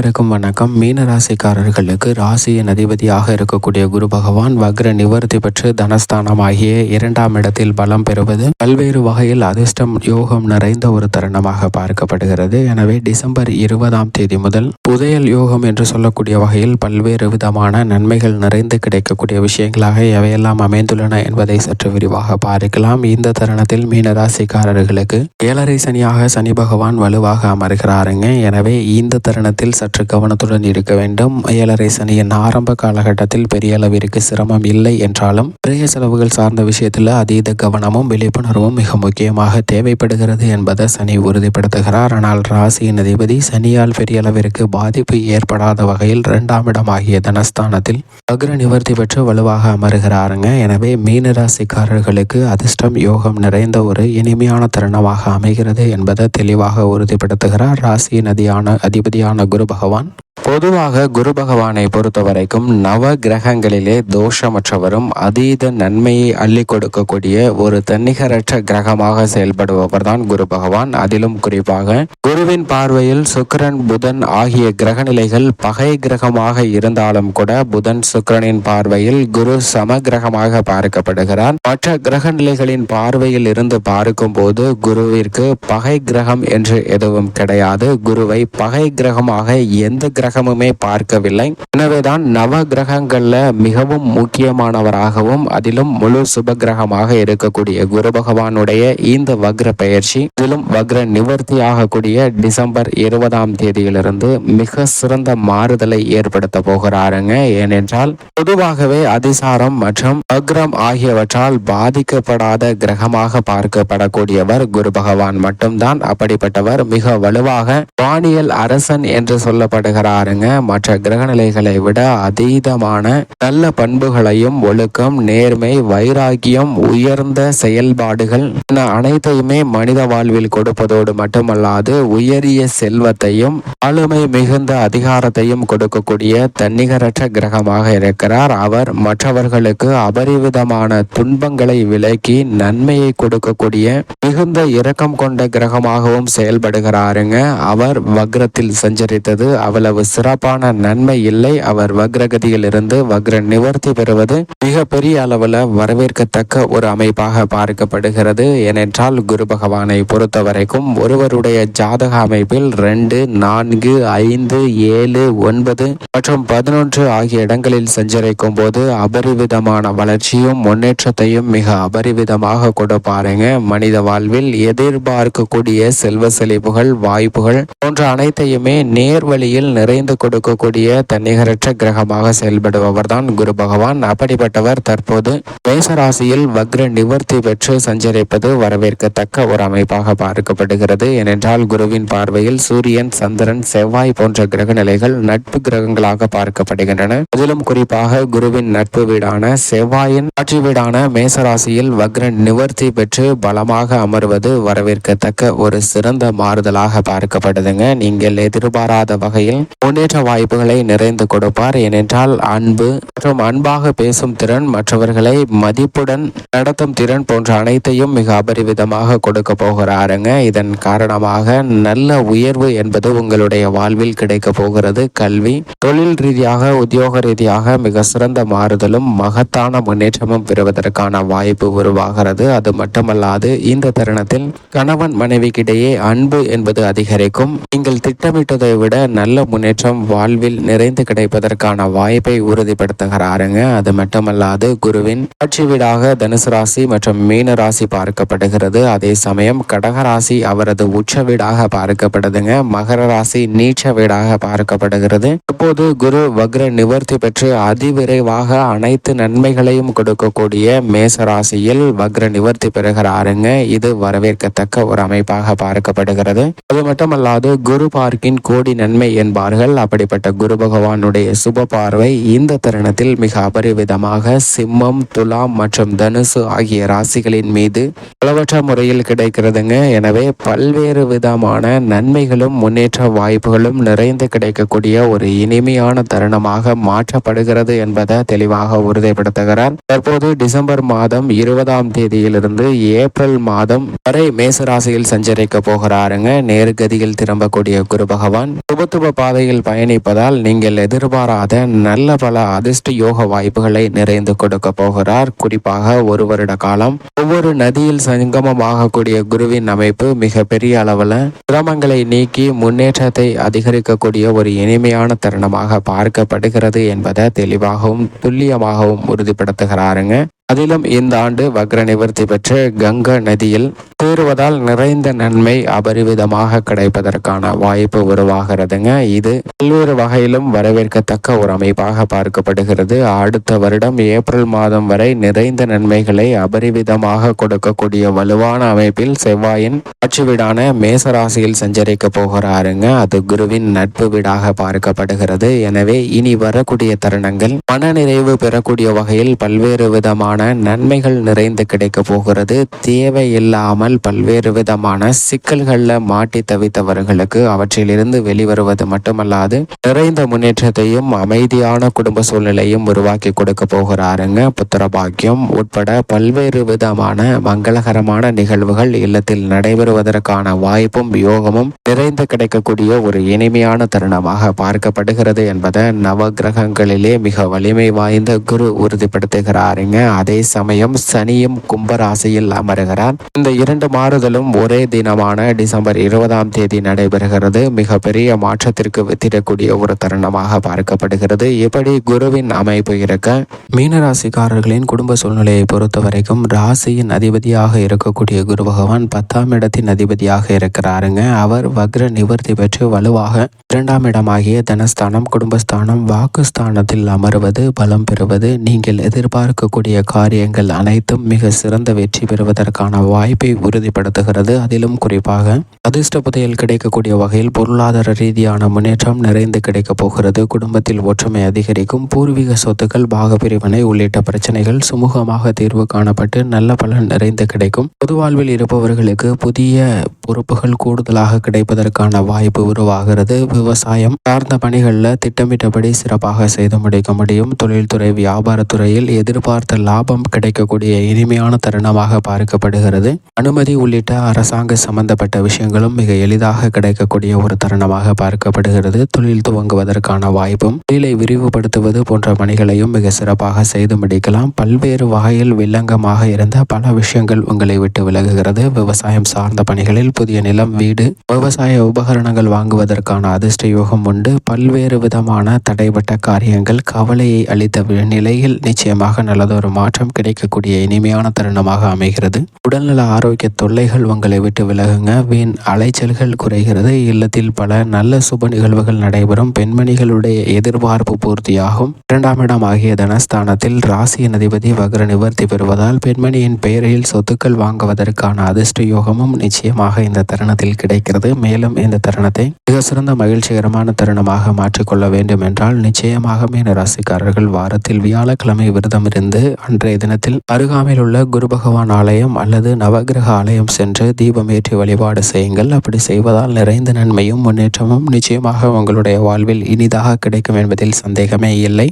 அனைவருக்கும் வணக்கம். மீன ராசிக்காரர்களுக்கு ராசியின் அதிபதியாக இருக்கக்கூடிய குரு பகவான் வக்ர நிவர்த்தி பெற்று தனஸ்தானம் ஆகிய இரண்டாம் இடத்தில் பலம் பெறுவது பல்வேறு வகையில் அதிர்ஷ்டம் யோகம் நிறைந்த ஒரு தருணமாக பார்க்கப்படுகிறது. எனவே டிசம்பர் இருபதாம் தேதி முதல் புதையல் யோகம் என்று சொல்லக்கூடிய வகையில் பல்வேறு விதமான நன்மைகள் நிறைந்து கிடைக்கக்கூடிய விஷயங்களாக எவையெல்லாம் அமைந்துள்ளன என்பதை சற்று விரிவாக பார்க்கலாம். இந்த தருணத்தில் மீன ராசிக்காரர்களுக்கு ஏழரை சனியாக சனி பகவான் வலுவாக அமர்கிறாருங்க. எனவே இந்த தருணத்தில் சற்று கவனத்துடன் இருக்க வேண்டும். ஏழரை சனியின் ஆரம்ப காலகட்டத்தில் பெரிய அளவிற்கு சிரமம் இல்லை என்றாலும் நிறைய செலவுகள் சார்ந்த விஷயத்தில் அதீத கவனமும் விழிப்புணர்வும் மிக முக்கியமாக தேவைப்படுகிறது என்பதை சனி உறுதிப்படுத்துகிறார். ஆனால் ராசியின் அதிபதி சனியால் பெரிய அளவிற்கு பாதிப்பு ஏற்படாத வகையில் இரண்டாம் இடமாகிய தனஸ்தானத்தில் அக்ர நிவர்த்தி பெற்று வலுவாக அமருகிறாருங்க. எனவே மீன ராசிக்காரர்களுக்கு அதிர்ஷ்டம் யோகம் நிறைந்த ஒரு இனிமையான தருணமாக அமைகிறது என்பதை தெளிவாக உறுதிப்படுத்துகிறார். ராசி நதியான அதிபதியான குரு பகவான் பொதுவாக குரு பகவானை பொறுத்த வரைக்கும் நவ கிரகங்களிலே தோஷமற்றவரும் அதீத நன்மையை அள்ளி கொடுக்கக்கூடிய ஒரு தன்னிகரற்ற கிரகமாக செயல்படுபவர் தான் குரு பகவான். அதிலும் குறிப்பாக குருவின் பார்வையில் சுக்கிரன் புதன் ஆகிய கிரகநிலைகள் பகை கிரகமாக இருந்தாலும் கூட புதன் சுக்கிரனின் பார்வையில் குரு சம கிரகமாக பார்க்கப்படுகிறார். மற்ற கிரகநிலைகளின் பார்வையில் இருந்து பார்க்கும் போது குருவிற்கு பகை கிரகம் என்று எதுவும் கிடையாது. குருவை பகை கிரகமாக எந்த கிரகமுமே பார்க்கவில்லை. எனவேதான் நவ கிரகங்கள்ல மிகவும் முக்கியமானவராகவும் அதிலும் முழு சுப கிரகமாக இருக்கக்கூடிய குரு பகவானுடைய இந்த வக்ர பயிற்சி இதிலும் வக்ர நிவர்த்தி ஆகக்கூடிய டிசம்பர் இருபதாம் தேதியிலிருந்து மிக சிறந்த மாறுதலை ஏற்படுத்த போகிறாருங்க. ஏனென்றால் பொதுவாகவே அதிசாரம் மற்றும் வக்ரம் ஆகியவற்றால் பாதிக்கப்படாத கிரகமாக பார்க்கப்படக்கூடியவர் குரு பகவான் மட்டும்தான். அப்படிப்பட்டவர் மிக வலுவாக வானியல் அரசன் என்று சொல்லப்படுகிறார். சொல்லப்படுகிறாருங்க மற்ற கிரகநிலைகளை விட அதீதமான நல்ல பண்புகளையும் ஒழுக்கம் நேர்மை வைராகியம் உயர்ந்த செயல்பாடுகள் என அனைத்தையுமே மனித வாழ்வில் கொடுப்பதோடு மட்டுமல்லாது உயரிய செல்வத்தையும் ஆளுமை மிகுந்த அதிகாரத்தையும் கொடுக்கக்கூடிய தன்னிகரற்ற கிரகமாக இருக்கிறார். அவர் மற்றவர்களுக்கு அபரிவிதமான துன்பங்களை விலக்கி நன்மையை கொடுக்கக்கூடிய மிகுந்த இரக்கம் கொண்ட கிரகமாகவும் செயல்படுகிறாருங்க. அவர் வக்ரத்தில் சஞ்சரித்தது அவ்வளவு சிறப்பான நன்மை இல்லை. அவர் வக்ரகதியில் இருந்து வக்ர நிவர்த்தி பெறுவது மிக பெரிய அளவில் வரவேற்கத்தக்க ஒரு அமைப்பாக பார்க்கப்படுகிறது. ஏனென்றால் குரு பகவானை பொறுத்த வரைக்கும் ஒருவருடைய ஜாதக அமைப்பில் ரெண்டு நான்கு ஐந்து ஏழு ஒன்பது மற்றும் பதினொன்று ஆகிய இடங்களில் சஞ்சரிக்கும் போது அபரிவிதமான வளர்ச்சியும் முன்னேற்றத்தையும் மிக அபரிவிதமாக கொடுப்பாருங்க மனித வாழ்வில் எதிர்பார்க்கக்கூடிய செல்வ செழிப்புகள் வாய்ப்புகள் போன்ற அனைத்தையுமே நேர்வழியில் நிறை நிறைந்து கொடுக்கக்கூடிய தன்னிகரற்ற கிரகமாக செயல்படுபவர் தான் குரு பகவான். அப்படிப்பட்டவர் தற்போது மேசராசியில் வக்ர நிவர்த்தி பெற்று சஞ்சரிப்பது வரவேற்கத்தக்க ஒரு அமைப்பாக பார்க்கப்படுகிறது. ஏனென்றால் குருவின் பார்வையில் சூரியன் சந்திரன் செவ்வாய் போன்ற கிரக நிலைகள் நட்பு கிரகங்களாக பார்க்கப்படுகின்றன. அதிலும் குறிப்பாக குருவின் நட்பு வீடான செவ்வாயின் ஆட்சி வீடான மேசராசியில் வக்ர நிவர்த்தி பெற்று பலமாக அமர்வது வரவேற்கத்தக்க ஒரு சிறந்த மாறுதலாக பார்க்கப்படுதுங்க. நீங்கள் எதிர்பாராத வகையில் முன்னேற்ற வாய்ப்புகளை நிறைந்து கொடுப்பார். ஏனென்றால் அன்பு மற்றும் அன்பாக பேசும் திறன் மற்றவர்களை மதிப்புடன் நடத்தும் திறன் போன்ற அனைத்தையும் மிக அபரிவிதமாக கொடுக்க போகிறாருங்க. இதன் காரணமாக நல்ல உயர்வு என்பது உங்களுடைய வாழ்வில் கிடைக்க போகிறது. கல்வி தொழில் ரீதியாக உத்தியோக ரீதியாக மிக சிறந்த மாறுதலும் மகத்தான முன்னேற்றமும் பெறுவதற்கான வாய்ப்பு உருவாகிறது. அது மட்டுமல்லாது இந்த தருணத்தில் கணவன் மனைவிக்கிடையே அன்பு என்பது அதிகரிக்கும். நீங்கள் திட்டமிட்டதை விட நல்ல முன்னேற்றம் வாழ்வில் நிறைந்து கிடைப்பதற்கான வாய்ப்பை உறுதிப்படுத்துகிறாருங்க. அது மட்டுமல்லாது குருவின் ஆட்சி வீடாக தனுசு ராசி மற்றும் மீன ராசி பார்க்கப்படுகிறது. அதே சமயம் கடகராசி அவரது உச்ச வீடாக பார்க்கப்படுதுங்க. மகர ராசி நீச்ச வீடாக பார்க்கப்படுகிறது. இப்போது குரு வக்ர நிவர்த்தி பெற்று அதிவிரைவாக அனைத்து நன்மைகளையும் கொடுக்கக்கூடிய மேச ராசியில் வக்ர நிவர்த்தி பெறுகிறாருங்க. இது வரவேற்கத்தக்க ஒரு அமைப்பாக பார்க்கப்படுகிறது. அது மட்டுமல்லாது குரு பார்க்கின் கோடி நன்மை என்பார்கள். அப்படிப்பட்ட குரு பகவானுடைய சுப பார்வை இந்த தருணத்தில் மிக அபரிவிதமாக சிம்மம் துலாம் மற்றும் தனுசு ஆகிய ராசிகளின் மீது பலவற்ற முறையில் கிடைக்கிறதுங்க. எனவே பல்வேறு விதமான நன்மைகளும் முன்னேற்ற வாய்ப்புகளும் நிறைந்து கிடைக்கக்கூடிய ஒரு இனிமையான தருணமாக மாற்றப்படுகிறது என்பதை தெளிவாக உறுதிப்படுத்துகிறார். தற்போது டிசம்பர் மாதம் இருபதாம் தேதியிலிருந்து ஏப்ரல் மாதம் வரை மேசராசியில் சஞ்சரிக்க போகிறாருங்க. நேர்கதியில் திரும்பக்கூடிய குரு பகவான் சுபத்துவ பாதையில் பாதையில் பயணிப்பதால் நீங்கள் எதிர்பாராத நல்ல பல அதிர்ஷ்ட யோக வாய்ப்புகளை நிறைந்து கொடுக்க போகிறார். குறிப்பாக ஒரு வருட காலம் ஒவ்வொரு நதியில் சங்கமமாகக்கூடிய குருவின் அமைப்பு மிக பெரிய அளவில் சிரமங்களை நீக்கி முன்னேற்றத்தை அதிகரிக்கக்கூடிய ஒரு இனிமையான தருணமாக பார்க்கப்படுகிறது என்பதை தெளிவாகவும் துல்லியமாகவும் உறுதிப்படுத்துகிறாருங்க. அதிலும் இந்த ஆண்டு வக்ர நிவர்த்தி பெற்று கங்கா நதியில் தேறுவதால் நிறைந்த நன்மை அபரிவிதமாக கிடைப்பதற்கான வாய்ப்பு உருவாகிறதுங்க. இது பல்வேறு வகையிலும் வரவேற்கத்தக்க ஒரு அமைப்பாக பார்க்கப்படுகிறது. அடுத்த வருடம் ஏப்ரல் மாதம் வரை நிறைந்த நன்மைகளை அபரிவிதமாக கொடுக்கக்கூடிய வலுவான அமைப்பில் செவ்வாயின் ஆட்சி வீடான மேசராசியில் சஞ்சரிக்க போகிறாருங்க. அது குருவின் நட்பு வீடாக பார்க்கப்படுகிறது. எனவே இனி வரக்கூடிய தருணங்கள் மனநிறைவு பெறக்கூடிய வகையில் பல்வேறு விதமான நன்மைகள் நிறைந்து கிடைக்க போகிறது. தேவையில்லாமல் பல்வேறு விதமான சிக்கல்களில் மாட்டி தவித்தவர்களுக்கு அவற்றிலிருந்து வெளிவருவது மட்டுமல்லாது நிறைந்த முன்னேற்றத்தையும் அமைதியான குடும்ப சூழ்நிலையும் உருவாக்கி கொடுக்க போகிறாருங்க. புத்திர பாக்கியம் உட்பட பல்வேறு விதமான மங்களகரமான நிகழ்வுகள் இல்லத்தில் நடைபெறுவதற்கான வாய்ப்பும் யோகமும் நிறைந்து கிடைக்கக்கூடிய ஒரு இனிமையான தருணமாக பார்க்கப்படுகிறது என்பதை நவகிரகங்களிலே மிக வலிமை வாய்ந்த குரு உறுதிப்படுத்துகிறாருங்க. அதே சமயம் சனியும் கும்பராசியில் அமருகிறார். இந்த இரண்டு மாறுதலும் ஒரே தினமான டிசம்பர் இருபதாம் தேதி நடைபெறுகிறது. மிக பெரிய மாற்றத்திற்கு வித்திடக்கூடிய ஒரு தருணமாக பார்க்கப்படுகிறது. இப்படி குருவின் அமைப்பு இருக்க? மீனராசிக்காரர்களின் குடும்ப சூழ்நிலையை பொறுத்த வரைக்கும் ராசியின் அதிபதியாக இருக்கக்கூடிய குரு பகவான் பத்தாம் இடத்தின் அதிபதியாக இருக்கிறாருங்க. அவர் வக்ர நிவர்த்தி பெற்று வலுவாக இரண்டாம் இடமாகிய தனஸ்தானம் குடும்பஸ்தானம் வாக்குஸ்தானத்தில் அமருவது பலம் பெறுவது நீங்கள் எதிர்பார்க்கக்கூடிய காரியங்கள் அனைத்தும் மிக சிறந்த வெற்றி பெறுவதற்கான வாய்ப்பை உறுதிப்படுத்துகிறது. அதிலும் குறிப்பாக அதிர்ஷ்ட புதையல் கிடைக்கக்கூடிய வகையில் பொருளாதார ரீதியான முன்னேற்றம் நிறைந்து கிடைக்கப் போகிறது. குடும்பத்தில் ஒற்றுமை அதிகரிக்கும் பூர்வீக சொத்துக்கள் பாகப்பிரிவினை உள்ளிட்ட பிரச்சனைகள் சுமூகமாக தீர்வு காணப்பட்டு நல்ல பலன் நிறைந்து கிடைக்கும். பொதுவாழ்வில் இருப்பவர்களுக்கு புதிய பொறுப்புகள் கூடுதலாக கிடைப்பதற்கான வாய்ப்பு உருவாகிறது. விவசாயம் சார்ந்த பணிகளில் திட்டமிட்டபடி சிறப்பாக செய்து முடிக்க முடியும். தொழில்துறை வியாபாரத்துறையில் எதிர்பார்த்த லாபம் கிடைக்கக்கூடிய இனிமையான தருணமாக பார்க்கப்படுகிறது. அனுமதி உள்ளிட்ட அரசாங்க சம்பந்தப்பட்ட விஷயங்களும் மிக எளிதாக கிடைக்கக்கூடிய ஒரு தருணமாக பார்க்கப்படுகிறது. தொழில் துவங்குவதற்கான வாய்ப்பும் தொழிலை விரிவுபடுத்துவது போன்ற பணிகளையும் மிக சிறப்பாக செய்து முடிக்கலாம். பல்வேறு வகையில் வில்லங்கமாக இருந்த பல விஷயங்கள் உங்களை விட்டு விலகுகிறது. விவசாயம் சார்ந்த பணிகளில் புதிய நிலம் வீடு விவசாய உபகரணங்கள் வாங்குவதற்கான அதிர்ஷ்ட யோகம் உண்டு. பல்வேறு விதமான தடைபட்ட காரியங்கள் கவலையை அளித்த நிலையில் நிச்சயமாக நல்லதொரு மாற்றம் கிடைக்கக்கூடிய இனிமையான தருணமாக அமைகிறது. உடல்நல ஆரோக்கிய தொல்லைகள் உங்களை விட்டு விலகுங்க. வீண் அலைச்சல்கள் குறைகிறது. இல்லத்தில் பல நல்ல சுப நிகழ்வுகள் நடைபெறும். பெண்மணிகளுடைய எதிர்பார்ப்பு பூர்த்தியாகும். இரண்டாம் இடம் ஆகிய தனஸ்தானத்தில் ராசியின் அதிபதி வக்ர நிவர்த்தி பெறுவதால் பெண்மணியின் பெயரில் சொத்துக்கள் வாங்குவதற்கான அதிர்ஷ்ட யோகமும் நிச்சயமாக இந்த தருணத்தில் கிடைக்கிறது. மேலும் இந்த தருணத்தை மிக சிறந்த மகிழ்ச்சிகரமான தருணமாக மாற்றிக்கொள்ள வேண்டும் என்றால் நிச்சயமாக மீன ராசிக்காரர்கள் வாரத்தில் வியாழக்கிழமை விரதம் இருந்து அன்றைய தினத்தில் அருகாமையில் உள்ள குரு பகவான் ஆலயம் அல்லது நவகிரக ஆலயம் சென்று தீபம் ஏற்றி வழிபாடு செய்யுங்கள். அப்படி செய்வதால் நிறைந்த நன்மையும் முன்னேற்றமும் நிச்சயமாக உங்களுடைய வாழ்வில் இனிதாக கிடைக்கும் என்பதில் சந்தேகமே இல்லை.